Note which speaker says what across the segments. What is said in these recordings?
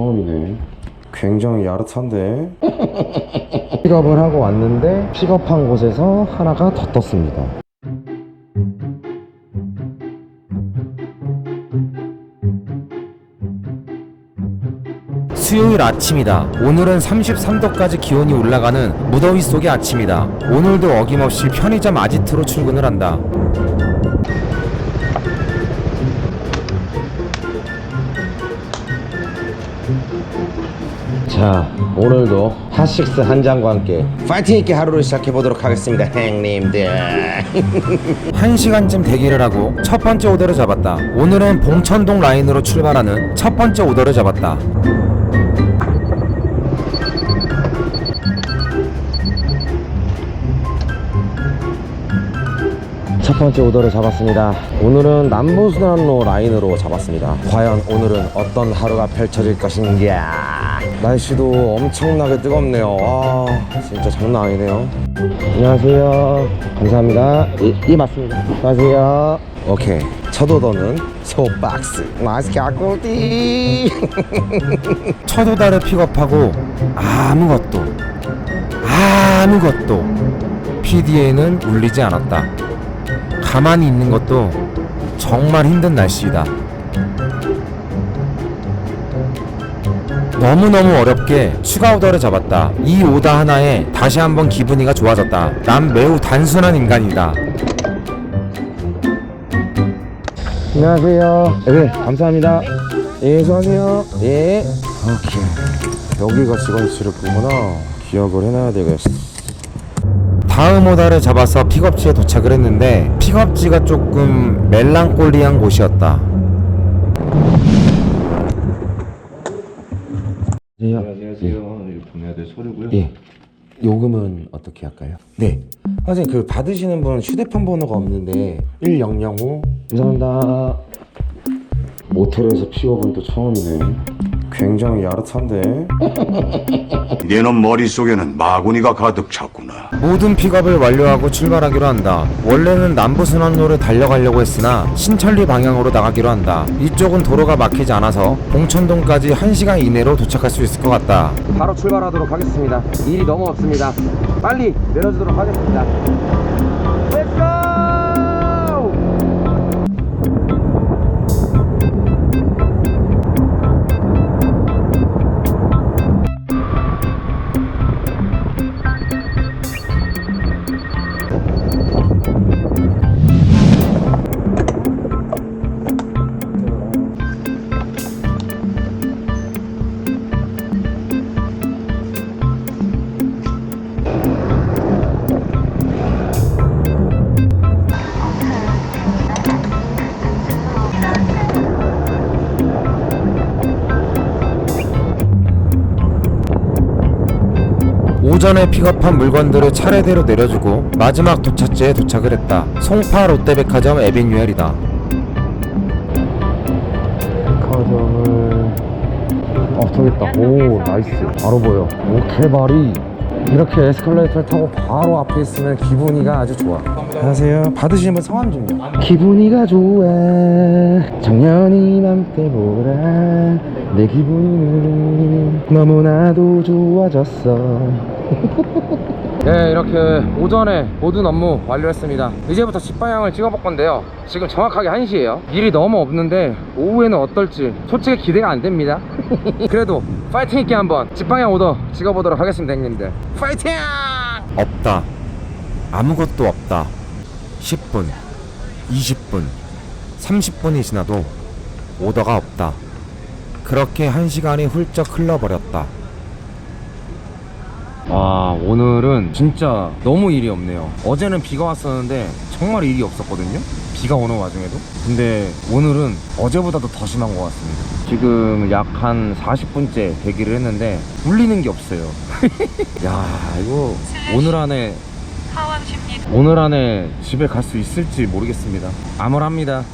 Speaker 1: 처음이네. 굉장히 야릇한데. 픽업을 하고 왔는데 픽업한 곳에서 하나가 더 떴습니다.
Speaker 2: 수요일 아침이다. 오늘은 33도까지 기온이 올라가는 무더위 속의 아침이다. 오늘도 어김없이 편의점 아지트로 출근을 한다.
Speaker 1: 자, 오늘도 핫식스 한 잔과 함께 파이팅 있게 하루를 시작해 보도록 하겠습니다, 형님들.
Speaker 2: 1시간쯤 대기를 하고 첫 번째 오더를 잡았다. 오늘은 봉천동 라인으로 출발하는 첫 번째 오더를 잡았다.
Speaker 1: 첫 번째 오더를 잡았습니다. 오늘은 남부순환로 라인으로 잡았습니다. 과연 오늘은 어떤 하루가 펼쳐질 것인가? 날씨도 엄청나게 뜨겁네요. 와, 진짜 장난 아니네요. 안녕하세요. 감사합니다. 이, 이 맞습니다. 안녕하세요. 오케이. 첫 오더는 소박스. 맛있게 아꼬디.
Speaker 2: 첫 오더를 픽업하고 아무것도 아무것도 PDA는 울리지 않았다. 가만히 있는 것도 정말 힘든 날씨이다. 너무너무 어렵게 추가 오더를 잡았다. 이 오더 하나에 다시 한번 기분이가 좋아졌다. 난 매우 단순한 인간이다.
Speaker 1: 안녕하세요. 네, 감사합니다. 예, 수고하세요. 예. 오케이. 여기가 직원실이구나. 기억을 해놔야 되겠어.
Speaker 2: 다음 오더를 잡아서 픽업지에 도착을 했는데 픽업지가 조금 멜랑콜리한 곳이었다.
Speaker 1: 예.
Speaker 3: 안녕하세요. 이거 보내야 될 서류고요.
Speaker 1: 예. 요금은 어떻게 할까요? 네. 선생님 그 받으시는 분 휴대폰 번호가 없는데 1005 감사합니다. 모텔에서 픽업은 또 처음이네. 굉장히 야릇한데.
Speaker 4: 네놈 머릿속에는 마구니가 가득 찼구나.
Speaker 2: 모든 픽업을 완료하고 출발하기로 한다. 원래는 남부순환로를 달려가려고 했으나 신천리 방향으로 나가기로 한다. 이쪽은 도로가 막히지 않아서 봉천동까지 1시간 이내로 도착할 수 있을 것 같다.
Speaker 1: 바로 출발하도록 하겠습니다. 일이 너무 없습니다. 빨리 내려주도록 하겠습니다. Go!
Speaker 2: 오전에 픽업한 물건들을 차례대로 내려주고 마지막 도착지에 도착을 했다. 송파 롯데백화점 에비뉴엘이다.
Speaker 1: 백화점을 어 저기 있다. 오 나이스. 바로 보여. 오 개발이 이렇게 에스컬레이터를 타고 바로 앞에 있으면 기분이가 아주 좋아. 안녕하세요. 받으시는 분 성함 좀요. 기분이가 좋아. 작년 이 맘때보다 내 기분은 너무나도 좋아졌어 네 이렇게 오전에 모든 업무 완료했습니다 이제부터 집방향을 찍어볼 건데요 지금 정확하게 1시에요 일이 너무 없는데 오후에는 어떨지 솔직히 기대가 안 됩니다 그래도 파이팅 있게 한번 집방향 오더 찍어보도록 하겠습니다 형님들 파이팅!
Speaker 2: 없다. 아무것도 없다. 10분, 20분, 30분이 지나도 오더가 없다. 그렇게 한 시간이 훌쩍 흘러버렸다. 와, 오늘은 진짜 너무 일이 없네요. 어제는 비가 왔었는데 정말 일이 없었거든요. 비가 오는 와중에도. 근데 오늘은 어제보다도 더 심한 것 같습니다. 지금 약 한 40분째 대기를 했는데 울리는 게 없어요. 야, 이거 오늘 안에 오늘 안에 집에 갈 수 있을지 모르겠습니다. 암울합니다.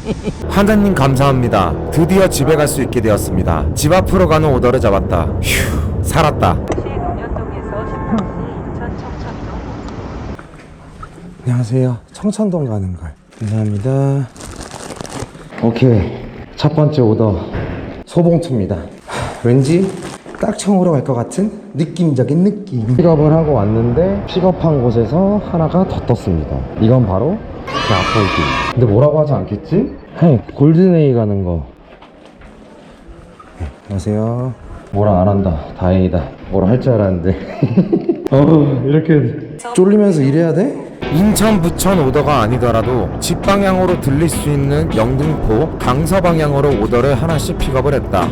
Speaker 2: 하나님 감사합니다. 드디어 집에 갈 수 있게 되었습니다. 집 앞으로 가는 오더를 잡았다. 휴, 살았다.
Speaker 5: 시 논현동에서 10번시 인천 청천동
Speaker 1: 안녕하세요. 청천동 가는 걸. 감사합니다. 오케이. 첫 번째 오더. 소봉투입니다. 왠지 딱청으로 갈 것 같은 느낌적인 느낌. 픽업을 하고 왔는데 픽업한 곳에서 하나가 더 떴습니다. 이건 바로 그 앞에 길 근데 뭐라고 하지 않겠지? 헤 골든웨이 가는 거. 네, 안녕하세요. 뭐라 안 한다. 다행이다. 뭐라 할 줄 알았는데. 어 이렇게 쫄리면서 일해야 돼?
Speaker 2: 인천 부천 오더가 아니더라도 집 방향으로 들릴 수 있는 영등포 강서 방향으로 오더를 하나씩 픽업을 했다.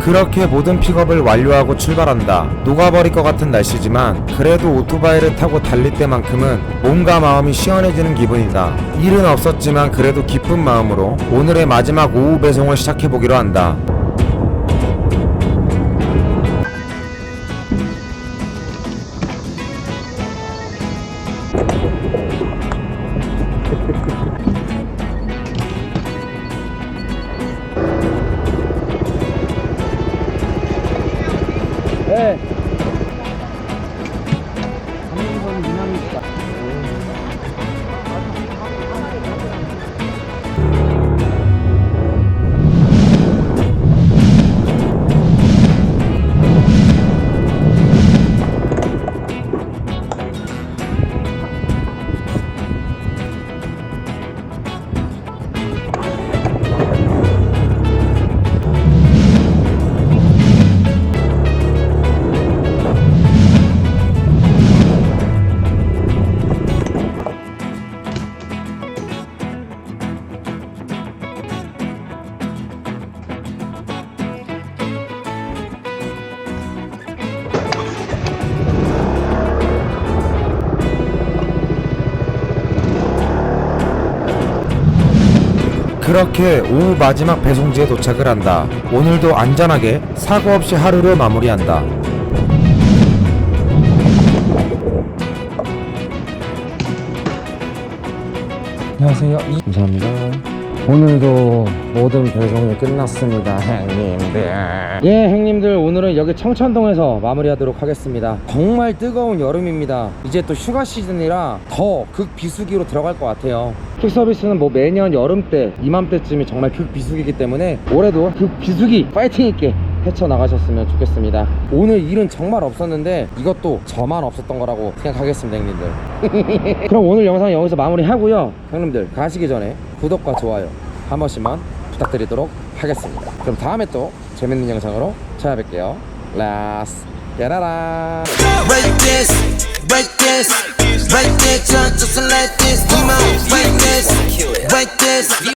Speaker 2: 그렇게 모든 픽업을 완료하고 출발한다. 녹아버릴 것 같은 날씨지만 그래도 오토바이를 타고 달릴 때만큼은 몸과 마음이 시원해지는 기분이다. 일은 없었지만 그래도 기쁜 마음으로 오늘의 마지막 오후 배송을 시작해 보기로 한다. 그렇게 오후 마지막 배송지에 도착을 한다. 오늘도 안전하게 사고 없이 하루를 마무리한다.
Speaker 1: 안녕하세요. 감사합니다. 오늘도 모든 배송이 끝났습니다, 형님들.
Speaker 2: 예, 형님들 오늘은 여기 청천동에서 마무리하도록 하겠습니다. 정말 뜨거운 여름입니다. 이제 또 휴가 시즌이라 더 극비수기로 들어갈 것 같아요. 퀵 서비스는 뭐 매년 여름 때 이맘때쯤이 정말 극비수기이기 때문에 올해도 극비수기 파이팅 있게 헤쳐나가셨으면 좋겠습니다. 오늘 일은 정말 없었는데 이것도 저만 없었던 거라고 생각하겠습니다, 형님들. 그럼 오늘 영상 여기서 마무리하고요. 형님들 가시기 전에 구독과 좋아요 한 번씩만 부탁드리도록 하겠습니다. 그럼 다음에 또 재밌는 영상으로 찾아뵐게요.
Speaker 6: like this. Come on.